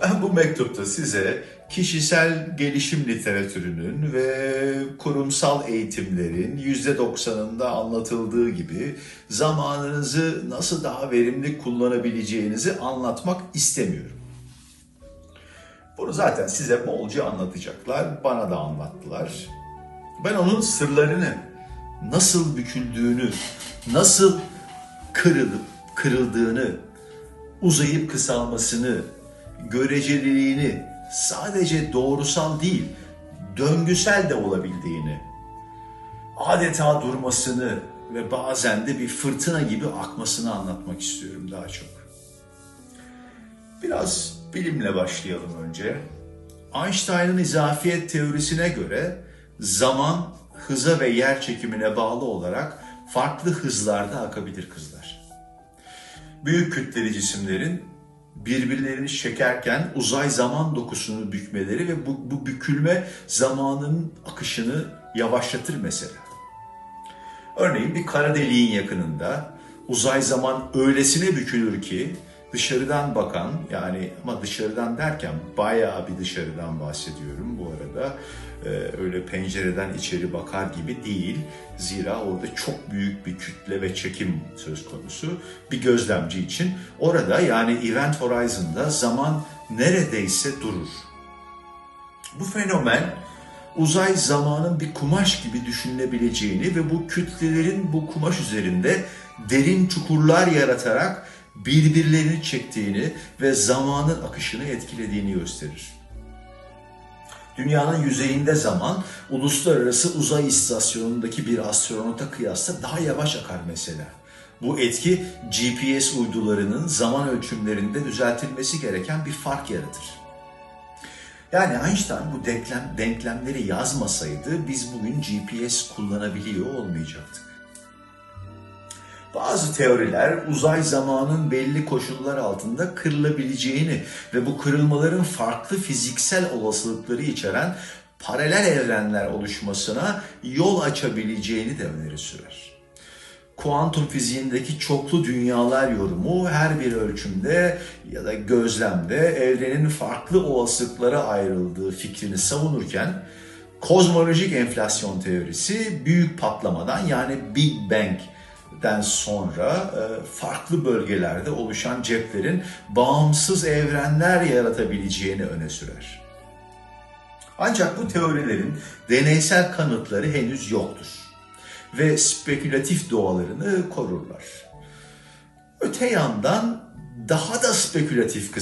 Ben bu mektupta size kişisel gelişim literatürünün ve kurumsal eğitimlerin %90'ında anlatıldığı gibi zamanınızı nasıl daha verimli kullanabileceğinizi anlatmak istemiyorum. Bunu zaten size bolca anlatacaklar, bana da anlattılar. Ben onun sırlarını, nasıl büküldüğünü, nasıl kırılıp kırıldığını, uzayıp kısalmasını, göreceliliğini, sadece doğrusal değil, döngüsel de olabildiğini, adeta durmasını ve bazen de bir fırtına gibi akmasını anlatmak istiyorum daha çok. Biraz bilimle başlayalım önce. Einstein'ın izafiyet teorisine göre zaman hıza ve yer çekimine bağlı olarak farklı hızlarda akabilir kızlar. Büyük kütleli cisimlerin birbirlerini çekerken uzay zaman dokusunu bükmeleri ve bu, bu bükülme zamanın akışını yavaşlatır mesela. Örneğin bir kara deliğin yakınında uzay zaman öylesine bükülür ki dışarıdan bakan yani ama dışarıdan derken bayağı bir dışarıdan bahsediyorum bu arada. Ee, öyle pencereden içeri bakar gibi değil. Zira orada çok büyük bir kütle ve çekim söz konusu bir gözlemci için. Orada yani Event Horizon'da zaman neredeyse durur. Bu fenomen uzay zamanın bir kumaş gibi düşünülebileceğini ve bu kütlelerin bu kumaş üzerinde derin çukurlar yaratarak birbirlerini çektiğini ve zamanın akışını etkilediğini gösterir. Dünyanın yüzeyinde zaman uluslararası uzay istasyonundaki bir astronota kıyasla daha yavaş akar mesela. Bu etki GPS uydularının zaman ölçümlerinde düzeltilmesi gereken bir fark yaratır. Yani Einstein bu denklem, denklemleri yazmasaydı biz bugün GPS kullanabiliyor olmayacaktık. Bazı teoriler uzay zamanın belli koşullar altında kırılabileceğini ve bu kırılmaların farklı fiziksel olasılıkları içeren paralel evrenler oluşmasına yol açabileceğini de öneri sürer. Kuantum fiziğindeki çoklu dünyalar yorumu her bir ölçümde ya da gözlemde evrenin farklı olasılıklara ayrıldığı fikrini savunurken kozmolojik enflasyon teorisi büyük patlamadan yani Big Bang den sonra farklı bölgelerde oluşan ceplerin bağımsız evrenler yaratabileceğini öne sürer. Ancak bu teorilerin deneysel kanıtları henüz yoktur ve spekülatif doğalarını korurlar. Öte yandan daha da spekülatif kısmı